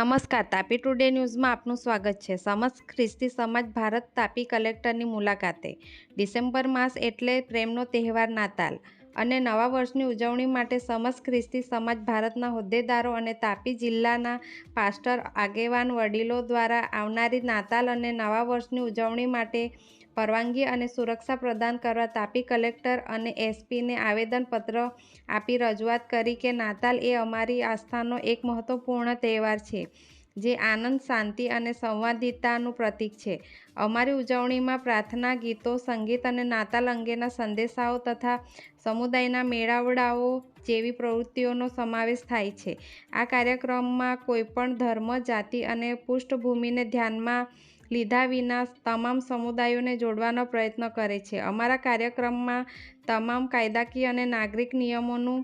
નમસ્કાર, તાપી ટુડે ન્યૂઝમાં આપનું સ્વાગત છે. સમસ્ત ખ્રિસ્તી સમાજ ભારત તાપી કલેક્ટરની મુલાકાતે. ડિસેમ્બર માસ એટલે પ્રેમનો તહેવાર નાતાલ. અને નવા વર્ષની ઉજવણી માટે સમસ્ત ખ્રિસ્તી સમાજ ભારતના હોદ્દેદારો અને તાપી જિલ્લાના પાસ્ટર આગેવાન વડીલો દ્વારા આવનારી નાતાલ અને નવા વર્ષની ઉજવણી માટે પરવાનગી અને સુરક્ષા પ્રદાન કરવા તાપી કલેક્ટર અને એસપીને આવેદનપત્ર આપી રજૂઆત કરી કે નાતાલ એ અમારી આસ્થાનો એક મહત્વપૂર્ણ તહેવાર છે, જે આનંદ, શાંતિ અને સંવાદિતાનું પ્રતીક છે. અમારી ઉજવણીમાં પ્રાર્થના, ગીતો, સંગીત અને નાતાલ અંગેના સંદેશાઓ તથા સમુદાયના મેળાવડાઓ જેવી પ્રવૃત્તિઓનો સમાવેશ થાય છે. આ કાર્યક્રમમાં કોઈપણ ધર્મ, જાતિ અને પૃષ્ઠભૂમિને ધ્યાનમાં લીધા વિના તમામ સમુદાયોને જોડવાનો પ્રયત્ન કરે છે. અમારા કાર્યક્રમમાં તમામ કાયદાકીય અને નાગરિક નિયમોનું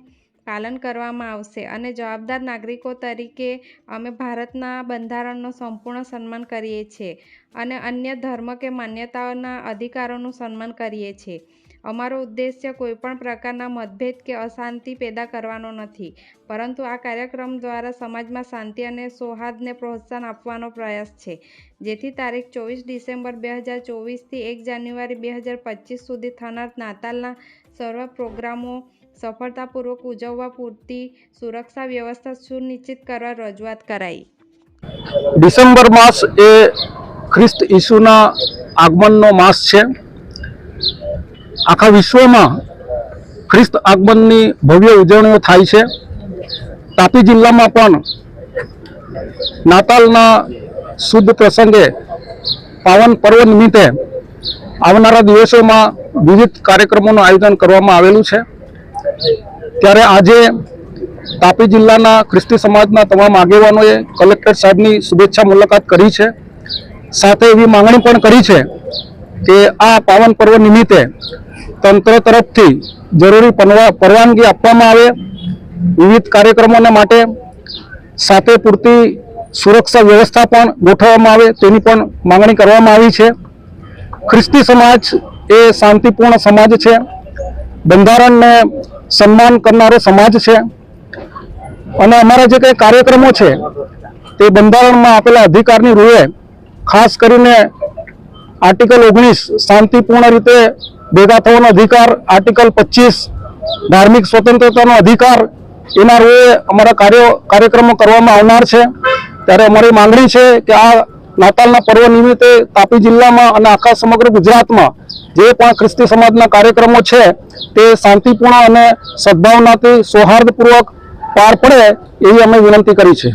પાલન કરવામાં આવશે અને જવાબદાર નાગરિકો તરીકે અમે ભારતના બંધારણનો સંપૂર્ણ સન્માન કરીએ છીએ અને અન્ય ધર્મ કે માન્યતાઓના અધિકારોનું સન્માન કરીએ છીએ. અમારો ઉદ્દેશ્ય કોઈપણ પ્રકારના મતભેદ કે અશાંતિ પેદા કરવાનો નથી, પરંતુ આ કાર્યક્રમ દ્વારા સમાજમાં શાંતિ અને સૌહાર્દને પ્રોત્સાહન આપવાનો પ્રયાસ છે. જેથી તારીખ ચોવીસ ડિસેમ્બર બે હજાર ચોવીસથી એક જાન્યુઆરી બે હજાર પચીસ સુધી થનાર નાતાલના સર્વ પ્રોગ્રામો સફળતાપૂર્વક ઉજવવા પૂરતી સુરક્ષા વ્યવસ્થા સુનિશ્ચિત કરવા રજૂઆત કરાઈ. ડિસેમ્બર માસ એ ખ્રિસ્ત ઈસુના આગમનનો માસ છે. આખા વિશ્વમાં ખ્રિસ્ત આગમનની ભવ્ય ઉજવણીઓ થાય છે. તાપી જિલ્લામાં પણ નાતાલના શુદ્ધ પ્રસંગે પાવન પર્વ નિમિત્તે આવનારા દિવસોમાં વિવિધ કાર્યક્રમોનું આયોજન કરવામાં આવેલું છે. ત્યારે આજે તાપી જિલ્લાના ખ્રિસ્તી સમાજના તમામ આગેવાનોએ કલેક્ટર સાહેબની શુભેચ્છા મુલાકાત કરી છે. સાથે એવી માંગણી પણ કરી છે કે આ પાવન પર્વ નિમિત્તે તંત્ર તરફથી જરૂરી પરવાનગી આપવામાં આવે. વિવિધ કાર્યક્રમોને માટે સાથે પૂરતી સુરક્ષા વ્યવસ્થા પણ ગોઠવવામાં આવે તેની પણ માંગણી કરવામાં આવી છે. ખ્રિસ્તી સમાજ એ શાંતિપૂર્ણ સમાજ છે. બંધારણને સન્માન કરનારો સમાજ છે. અને અમારા જે કંઈ કાર્યક્રમો છે, તે બંધારણમાં આપેલા અધિકારની રૂએ ખાસ કરીને આર્ટિકલ ઓગણીસ શાંતિપૂર્ણ રીતે ભેગા થવાનો અધિકાર આર્ટિકલ પચીસ, ધાર્મિક સ્વતંત્રતાનો અધિકાર, એના રૂએ અમારા કાર્યો, કાર્યક્રમો કરવામાં આવનાર છે. ત્યારે અમારી માંગણી છે કે આ નાતાલના પર્વ નિમિત્તે તાપી જિલ્લામાં અને આખા સમગ્ર ગુજરાતમાં જે પણ ખ્રિસ્તી સમાજના કાર્યક્રમો છે, તે શાંતિપૂર્ણ અને સદભાવનાથી સૌહાર્દપૂર્વક પાર પડે એવી અમે વિનંતી કરી છે.